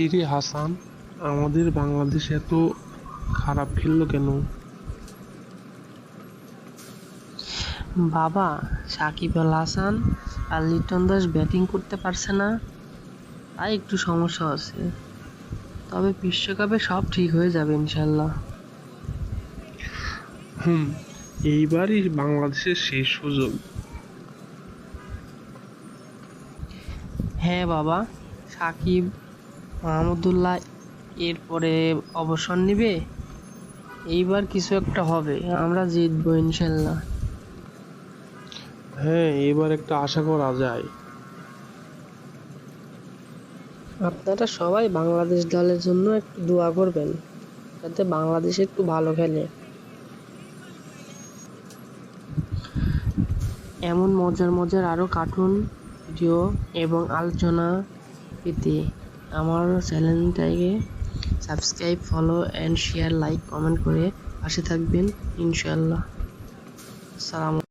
কিরে হাসান আমাদের বাংলাদেশ এত খারাপ খেললো কেন? বাবা সাকিব আল হাসান আর লিটন দাস ব্যাটিং করতে পারছে না। তাই একটু সমস্যা আছে। তবে বিশ্বকাপে সব ঠিক হয়ে যাবে ইনশাল্লাহ হুম এইবারই বাংলাদেশের শেষ সুযোগ। হ্যাঁ বাবা সাকিব মাহমুদুল্লাহ এরপরে অবসর নিবে? এইবার কিছু একটা হবে আমরা জিতবো ইনশাল্লাহ। হ্যাঁ এবার একটা আশা করা যায়। আপনারা সবাই বাংলাদেশ দলের জন্য একটু দোয়া করবেন যাতে বাংলাদেশ একটু ভালো খেলে। এমন মজার মজার আরও কার্টুন ভিডিও এবং আলোচনা পেতে। আমার চ্যানেলটাকে subscribe follow and share like comment করে পাশে থাকবেন ইনশাল্লাহ আসসালামু